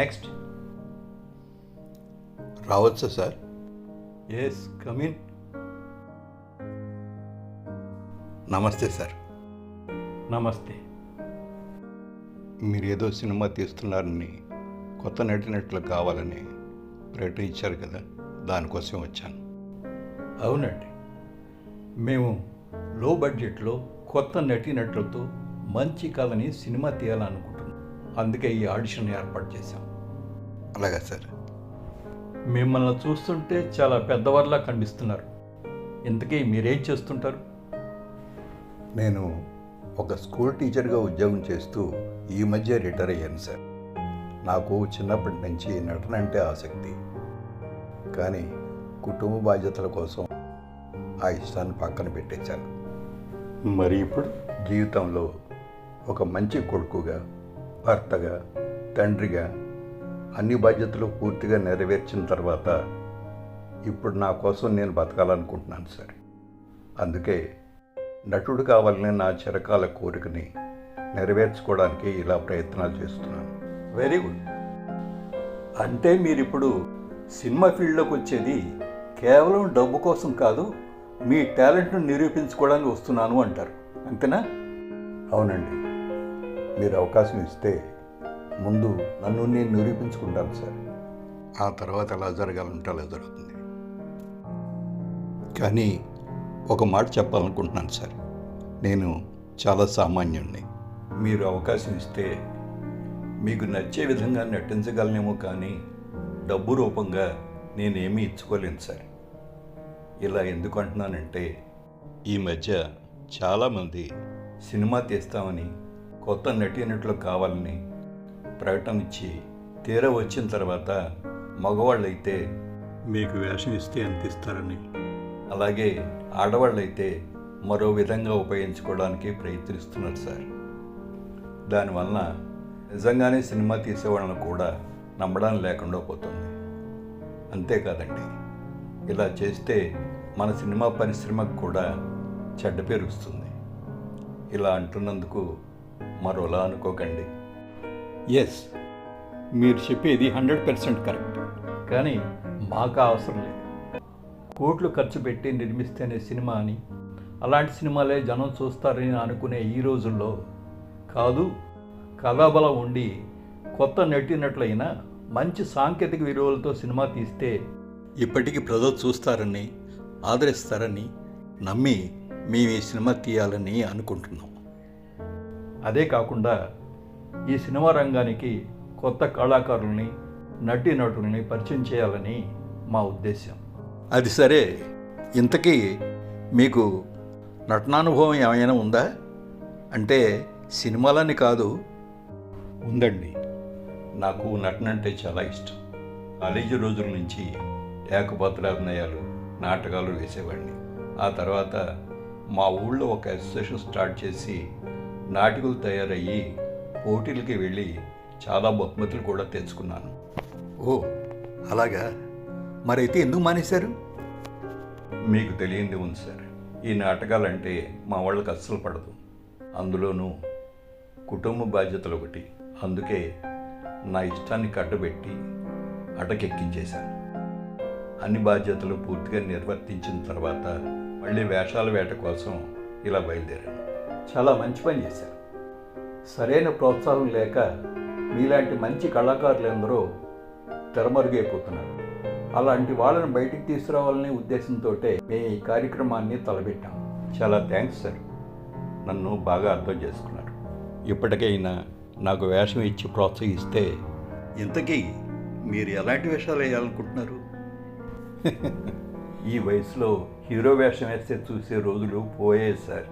Next రావచ్చా sir? Yes come in నమస్తే sir. నమస్తే. మీరు ఏదో సినిమా తీస్తున్నారని కొత్త నటినట్లు కావాలని ప్రకటించారు కదా దానికోసం వచ్చాను. అవునండి. మేము లో బడ్జెట్లో కొత్త నటీనటులతో మంచి కథని సినిమా తీయాలనుకుంటున్నాం. అందుకే ఈ ఆడిషన్ ఏర్పాటు చేశాం. అలాగా సార్. మిమ్మల్ని చూస్తుంటే చాలా పెద్దవారిలా కనిపిస్తున్నారు ఇంతకీ మీరేం చేస్తుంటారు? నేను ఒక స్కూల్ టీచర్గా ఉద్యోగం చేస్తూ ఈ మధ్య రిటైర్ అయ్యాను సార్. నాకు చిన్నప్పటి నుంచి నటన అంటే ఆసక్తి. కానీ కుటుంబ బాధ్యతల కోసం ఆ ఇష్టాన్ని పక్కన పెట్టేశాను. మరి ఇప్పుడు? జీవితంలో ఒక మంచి కొడుకుగా భర్తగా తండ్రిగా అన్ని బాధ్యతలు పూర్తిగా నెరవేర్చిన తర్వాత ఇప్పుడు నా కోసం నేను బతకాలనుకుంటున్నాను సార్. అందుకే నటుడు కావాలనే నా చిరకాల కోరికని నెరవేర్చుకోవడానికి ఇలా ప్రయత్నాలు చేస్తున్నాను. Very good. అంటే మీరు ఇప్పుడు సినిమా ఫీల్డ్లోకి వచ్చేది కేవలం డబ్బు కోసం కాదు మీ టాలెంట్ను నిరూపించుకోవడానికి వస్తున్నాను అంటారు. అంతేనా? అవునండి. మీరు అవకాశం ఇస్తే ముందు నన్ను నేను నిరూపించుకుంటాను సార్. ఆ తర్వాత ఎలా జరగాలంటే అలా జరుగుతుంది. కానీ ఒక మాట చెప్పాలనుకుంటున్నాను సార్. నేను చాలా సామాన్యుణ్ణి. మీరు అవకాశం ఇస్తే మీకు నచ్చే విధంగా నటించగలనేమో కానీ డబ్బు రూపంగా నేనేమీ ఇచ్చుకోలేను సార్. ఇలా ఎందుకు అంటున్నానంటే ఈ మధ్య చాలామంది సినిమా తీస్తామని కొత్త నటీనటులు కావాలని ప్రకటన ఇచ్చి తీరా వచ్చిన తర్వాత మగవాళ్ళైతే మీకు వేషం ఇస్తే ఎంత ఇస్తారని? అలాగే ఆడవాళ్ళైతే మరో విధంగా ఉపయోగించుకోవడానికి ప్రయత్నిస్తున్నారు సార్. దానివల్ల నిజంగానే సినిమా తీసేవాళ్ళని కూడా నమ్మడం లేకుండా పోతుంది. అంతేకాదండి ఇలా చేస్తే మన సినిమా పరిశ్రమకు కూడా చెడ్డ పేరు వస్తుంది. ఇలా అంటున్నందుకు మరోలా అనుకోకండి. ఎస్ మీరు చెప్పేది హండ్రెడ్ పర్సెంట్ కరెక్ట్. కానీ మాకు అవసరం లేదు. కోట్లు ఖర్చు పెట్టి నిర్మిస్తేనే సినిమా అని అలాంటి సినిమాలే జనం చూస్తారని అనుకునే ఈ రోజుల్లో కాదు కథాబలం ఉండి కొత్త నటినట్లయినా మంచి సాంకేతిక విలువలతో సినిమా తీస్తే ఇప్పటికీ ప్రజలు చూస్తారని ఆదరిస్తారని నమ్మి మేము ఈ సినిమా తీయాలని అనుకుంటున్నాం. అదే కాకుండా ఈ సినిమా రంగానికి కొత్త కళాకారుల్ని నటీనటుల్ని పరిచయం చేయాలని మా ఉద్దేశం అది సరే. ఇంతకీ మీకు నటనానుభవం ఏమైనా ఉందా? అంటే సినిమాలని కాదు. ఉందండి. నాకు నటన అంటే చాలా ఇష్టం. కాలేజీ రోజుల నుంచి ఏకపాత్రాభినయాలు నాటకాలు వేసేవాడిని. ఆ తర్వాత మా ఊళ్ళో ఒక అసోసియేషన్ స్టార్ట్ చేసి నాటికలు తయారయ్యి పోటీలకి వెళ్ళి చాలా బహుమతులు కూడా తెచ్చుకున్నాను. ఓ అలాగా? మరైతే ఎందుకు మానేశారు? మీకు తెలియంది ఉంది సార్. ఈ నాటకాలంటే మా వాళ్ళకి అస్సలు పడదు. అందులోనూ కుటుంబ బాధ్యతలు ఒకటి. అందుకే నా ఇష్టాన్ని కట్టబెట్టి అటకెక్కించేశాను. అన్ని బాధ్యతలు పూర్తిగా నిర్వర్తించిన తర్వాత మళ్ళీ వేషాల వేట కోసం ఇలా బయలుదేరాను. చాలా మంచి పని చేశారు. సరైన ప్రోత్సాహం లేక మీలాంటి మంచి కళాకారులందరూ తెరమరుగైపోతున్నారు. అలాంటి వాళ్ళని బయటికి తీసుకురావాలనే ఉద్దేశంతో మేము ఈ కార్యక్రమాన్ని తలపెట్టాం. చాలా థ్యాంక్స్ సార్. నన్ను బాగా అర్థం చేసుకున్నారు. ఇప్పటికైనా నాకు వేషం ఇచ్చి ప్రోత్సహిస్తే ఇంతకీ మీరు ఎలాంటి వేషాలు వేయాలనుకుంటున్నారు? ఈ వయసులో హీరో వేషం వేస్తే చూసే రోజులు పోయాయి సార్.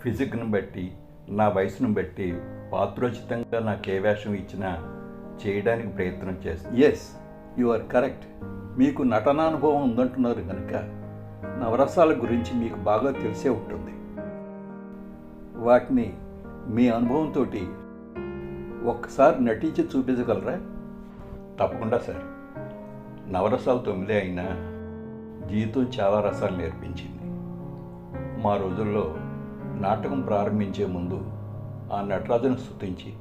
ఫిజిక్ను బట్టి నా వయసును బట్టి పాత్రోచితంగా నాకు ఏ వేషం ఇచ్చినా చేయడానికి ప్రయత్నం చేస్తాను ఎస్ యు ఆర్ కరెక్ట్ మీకు నటనానుభవం ఉందంటున్నారు కనుక నవరసాల గురించి మీకు బాగా తెలిసే ఉంటుంది. వాటిని మీ అనుభవంతో ఒక్కసారి నటించి చూపించగలరా? తప్పకుండా సార్. నవరసాలు తొమ్మిదే అయినా జీవితం చాలా రసాలు నేర్పించింది. మా రోజుల్లో నాటకం ప్రారంభించే ముందు ఆ నటరాజును స్థుతించి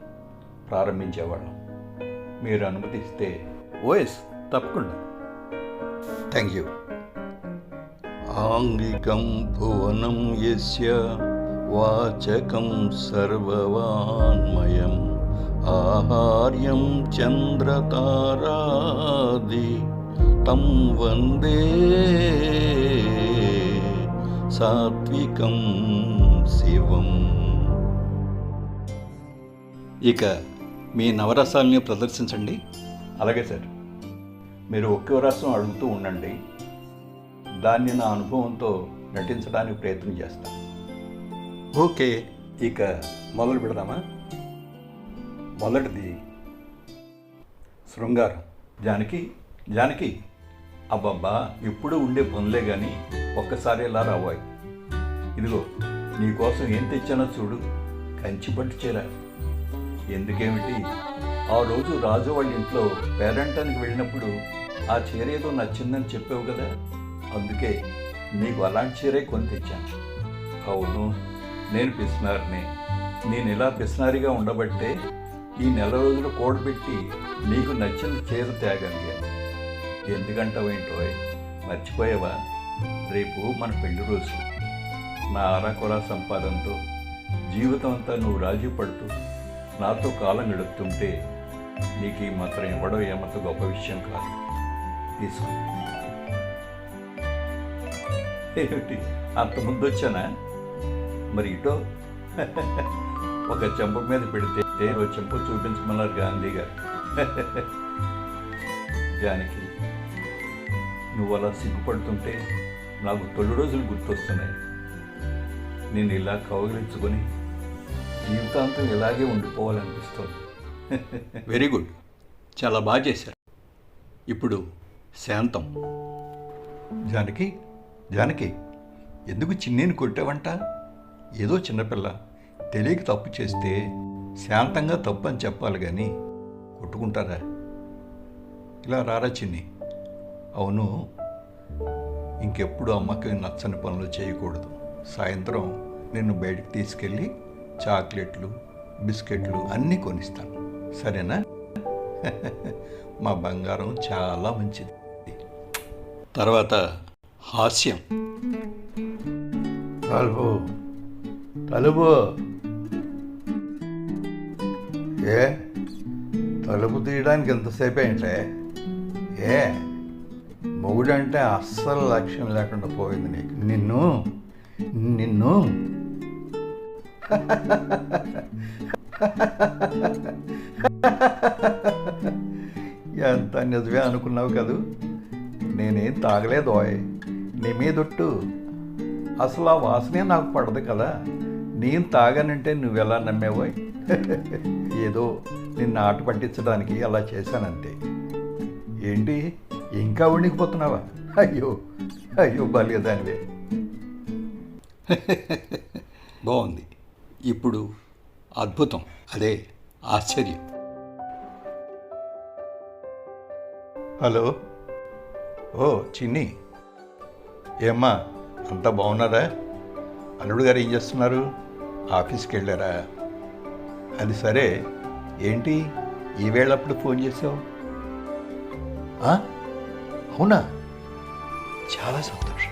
ప్రారంభించేవాళ్ళం. మీరు అనుమతిస్తే ఓఎస్ తప్పకుండా. థ్యాంక్ యూ ఆంగికం భువనం యస్య వాచకం సర్వవాన్మయం ఆహార్యం చంద్రతారాది తం వందే సాత్వికం శివం. ఇక మీ నవరసాల్ని ప్రదర్శించండి. అలాగే సార్ మీరు ఒకే రసం అడుగుతూ ఉండండి. దాన్ని నా అనుభవంతో నటించడానికి ప్రయత్నం చేస్తాను ఓకే ఇక మొదలు పెడదామా? మొదటిది శృంగారం. జానకి జానకి అబ్బబ్బా ఎప్పుడూ ఉండే పనులే కానీ ఒక్కసారి ఇలా రావాయి? ఇదిగో. నీకోసం ఏం తెచ్చానో చూడు. కంచి పట్టు చీర. ఎందుకేమిటి? ఆ రోజు రాజు వాళ్ళ ఇంట్లో పేరంటానికి వెళ్ళినప్పుడు ఆ చీర ఏదో నచ్చిందని చెప్పావు కదా. అందుకే నీకు అలాంటి చీరే కొని తెచ్చాను. అవును నేను పిసినారిని. నేను ఇలా పిసినారిగా ఉండబట్టే ఈ నెల రోజులు కూడబెట్టి నీకు నచ్చిన చీర తేగలిగాను ఎందుకంటావేంటో మర్చిపోయావా? రేపు మన పెళ్ళి రోజు. నా అరకొర సంపాదనతో జీవితం అంతా నువ్వు రాజీ పడుతూ నాతో కాలం గడుపుతుంటే నీకు ఈ మాత్రం ఇవ్వడం ఏమంత గొప్ప విషయం కాదు. తీసుకో. ఏమిటి? అంత ముందు వచ్చానా మరి ఇటో. ఒక చెంప మీద పెడితే ఓ చెంప చూపించమన్నారు గాంధీ గారు. జానకి నువ్వు అలా సిగ్గుపడుతుంటే నాకు తొలి రోజులు గుర్తొస్తున్నాయి. నేను ఇలా కౌగిలించుకొని జీవితాంతం ఇలాగే ఉండిపోవాలనిపిస్తుంది. వెరీ గుడ్ చాలా బాగా చేశారు. ఇప్పుడు శాంతం. జానకి జానకి ఎందుకు చిన్నేని కొట్టావంట? ఏదో చిన్నపిల్ల తెలియక తప్పు చేస్తే శాంతంగా తప్పు అని చెప్పాలి కానీ కొట్టుకుంటారా? ఇలా రారా చిన్ని. అవును ఇంకెప్పుడు అమ్మకి నచ్చని పనులు చేయకూడదు. సాయంత్రం నిన్ను బయటికి తీసుకెళ్ళి చాక్లెట్లు బిస్కెట్లు అన్నీ కొనిస్తాను. సరేనా? మా బంగారం చాలా మంచిది. తర్వాత హాస్యం. తలుపు. తలుపు. ఏ? తలుపు తీయడానికి ఎంతసేపు ఏంటే ఏ? మొగుడంటే అస్సలు లక్ష్యం లేకుండా పోయింది నీకు. నిన్ను? నిన్ను? ఎంత నిజమే అనుకున్నావు కదూ? నేనేం తాగలేదోయ్ నీ మీదొట్టు. అసలు ఆ వాసనే నాకు పడదు కదా. నేను తాగానంటే నువ్వెలా నమ్మేవోయ్ ఏదో నిన్ను ఆట పట్టించడానికి అలా చేశానంతే. ఏంటి? ఇంకా ఉండికిపోతున్నావా అయ్యో అయ్యో బాలేదానివే. బాగుంది. ఇప్పుడు అద్భుతం. అదే ఆశ్చర్యం. హలో. ఓ చిన్ని. ఏమ్మా అంతా బాగున్నారా? అల్లుడు గారు ఏం చేస్తున్నారు? ఆఫీస్కి వెళ్ళారా? అది సరే. ఏంటి? ఈవేళప్పుడు ఫోన్ చేసావు? అవునా? చాలా సంతోషం.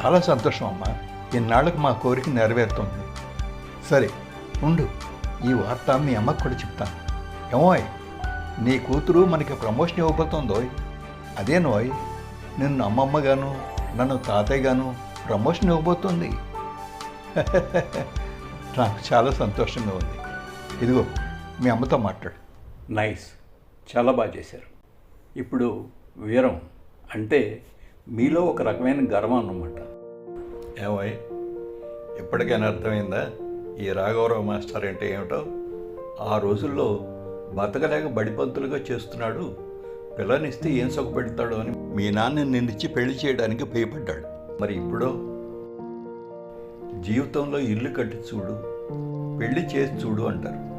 చాలా సంతోషం అమ్మా. ఇన్నాళ్ళకు మా కోరిక నెరవేరుతుంది. సరే ఉండు. ఈ వార్త మీ అమ్మకు కూడా చెప్తాను ఏమోయ్ నీ కూతురు మనకి ప్రమోషన్ ఇవ్వబోతుందో అదే నోయ్ నిన్ను అమ్మమ్మగాను నన్ను తాతయ్యగాను ప్రమోషన్ ఇవ్వబోతుంది. నాకు చాలా సంతోషంగా ఉంది. ఇదిగో మీ అమ్మతో మాట్లాడు. నైస్. చాలా బాగా చేశారు. ఇప్పుడు వీరం అంటే మీలో ఒక రకమైన గర్వం అన్నమాట. ఏమోయ్ ఇప్పటికైనా అర్థమైందా? ఈ రాఘవరావు మాస్టర్ అంటే ఏమిటో ఆ రోజుల్లో బతకలేక బడిపంతులుగా చేస్తున్నాడు. పిల్లనిస్తే ఏం సుఖపెడతాడు అని మీ నాన్న నిన్నిచ్చి పెళ్ళి చేయడానికి భయపడ్డాడు. మరి ఇప్పుడు? జీవితంలో ఇల్లు కట్టి చూడు పెళ్ళి చేసి చూడు అంటారు.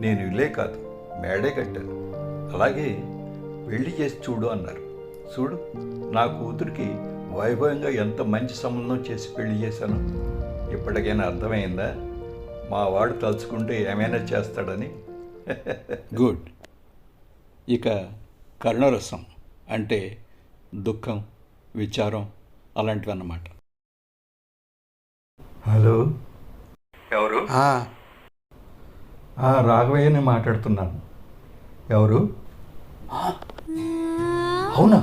నేను ఇల్లే కాదు మేడే కట్టాను. అలాగే పెళ్ళి చేసి చూడు అన్నారు. చూడు నా కూతురికి వైభవంగా ఎంత మంచి సంబంధం చేసి పెళ్ళి చేశాను. ఇప్పటికైనా అర్థమైందా? మా వాడు తలుచుకుంటే ఏమైనా చేస్తాడని. గుడ్. ఇక కరుణరసం అంటే దుఃఖం విచారం అలాంటివి అన్నమాట హలో. ఎవరు? ఆ, ఆ, రాఘవయ్యని మాట్లాడుతున్నాను. ఎవరు? అవునా?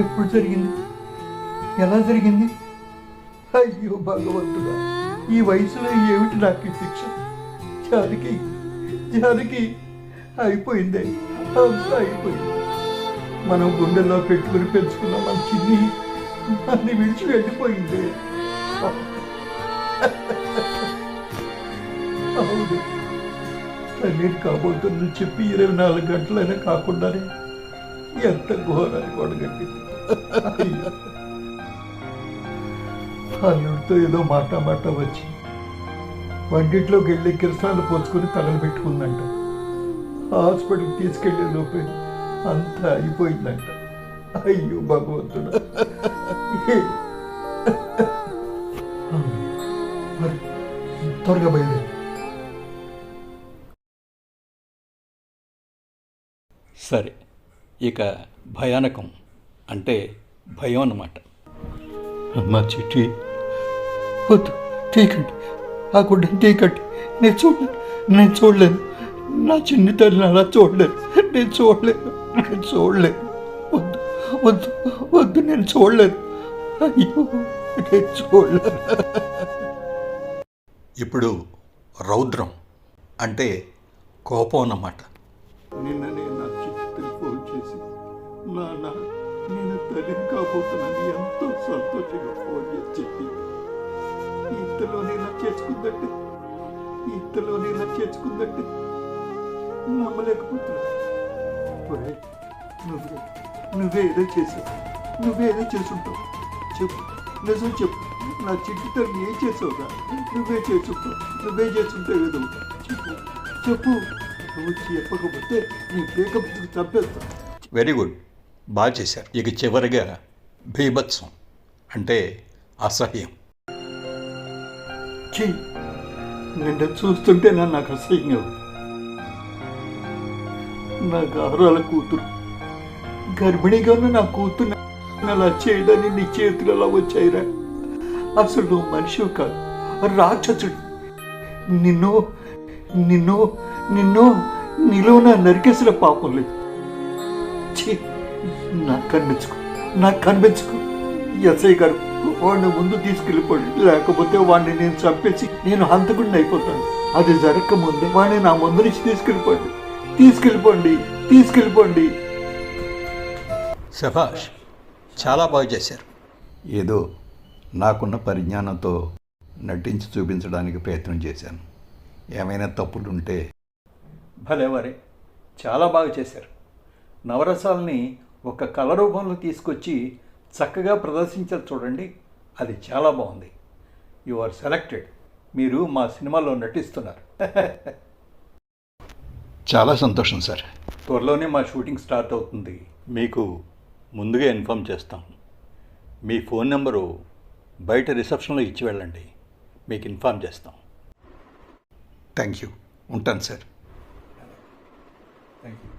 ఎప్పుడు జరిగింది? ఎలా జరిగింది? అయ్యో భగవంతుడా. ఈ వయసులో ఏమిటి నాకు ఈ శిక్ష? జానకి జానకి అయిపోయిందే. అంతా అయిపోయింది. మనం గుండెల్లో పెట్టుకుని పెంచుకున్న మన చిన్ని విడిచి వెళ్ళిపోయింది. అవును. తల్లిని కాబోతుందని చెప్పి ఇరవై నాలుగు గంటలైనా కాకుండానే ఎంత ఘోరాన్ని కొడగట్టింది అల్లుడితో ఏదో మాట మాట వచ్చి వంటింట్లోకి వెళ్ళి కిరసాలు పోసుకొని తలలు పెట్టుకుందంట. హాస్పిటల్కి తీసుకెళ్ళే లోపే అంతా అయిపోయిందంట అయ్యో భగవంతుడు. త్వరగా బయలుదేరు. సరే ఇక భయానకం అంటే భయం అన్నమాట. అమ్మా చిట్టి వద్దు. తీకండి ఆ గుడ్డని తీకండి నేను చూడలేను. నేను చూడలేను. నా చిన్ని తల్లిని అలా చూడలేను. నేను చూడలేను. నేను చూడలేను. వద్దు. వద్దు. వద్దు. నేను చూడలేను. అయ్యో నేను చూడలేను. ఇప్పుడు రౌద్రం అంటే కోపం అన్నమాట. నిన్న నేను నా చిట్టుని ఫోన్ చేసి నాన్న నేను తల్లిని కాబోతున్నాను. ఎంతో సంతోషంగా ఫోన్ చేసి చెప్పి ఇంతలోనే ఇలా చేసుకుందంటే ఇంతలోనే ఇలా చేసుకుందంటే నమ్మలేకపోతున్నా. నువ్వే నువ్వే ఏదో చేసావు నువ్వే ఏదో చేసుంటావు. చెప్పు నిజం చెప్పు. నా చిట్టి తల్లి ఏం చేసావుగా నువ్వే చేసుంటావు. నువ్వే చేసుంటావు ఏదో చెప్పు చెప్పు. నువ్వు చెప్పకపోతే నీ పేకపుచ్చుకు చంపేస్తా. వెరీ గుడ్ బాగా చేశారు. ఇక చివరిగా బీభత్సం అంటే అసహ్యం. చెయ్యి నిన్ను చూస్తుంటే నా నాకు అసహ్యంగా నా గారాల కూతురు గర్భిణిగా ఉన్న నా కూతురు అలా చేయడానికి నీ చేతులు అలా వచ్చాయిరా. అసలు నువ్వు మనిషి కాదు రాక్షసుడు. నిన్ను నిన్ను నిన్ను నీలో నా నరికేసిన పాపం లేదు. ఛీ, నాకు కనిపించుకో నాకు కనిపించుకో ఎస్ఐ గారు వాడిని ముందు తీసుకెళ్ళిపోండి. లేకపోతే వాడిని నేను చంపేసి నేను హంతకుండా అయిపోతాను. అది జరగక ముందే వాడిని నా ముందు నుంచి తీసుకెళ్ళిపోండి. తీసుకెళ్ళిపోండి. తీసుకెళ్ళిపోండి. శభాష్ చాలా బాగా చేశారు. ఏదో నాకున్న పరిజ్ఞానంతో నటించి చూపించడానికి ప్రయత్నం చేశాను. ఏమైనా తప్పులుంటే భలేవారే చాలా బాగా చేశారు. నవరసాలని ఒక కళ రూపంలో తీసుకొచ్చి చక్కగా ప్రదర్శించారు చూడండి. అది చాలా బాగుంది. యు ఆర్ సెలెక్టెడ్ మీరు మా సినిమాలో నటిస్తున్నారు. చాలా సంతోషం సార్. త్వరలోనే మా షూటింగ్ స్టార్ట్ అవుతుంది. మీకు ముందుగా ఇన్ఫామ్ చేస్తాం. మీ ఫోన్ నెంబరు బయట రిసెప్షన్లో ఇచ్చి వెళ్ళండి. మీకు ఇన్ఫామ్ చేస్తాం. Thank you. ఉంటాను సార్. Thank you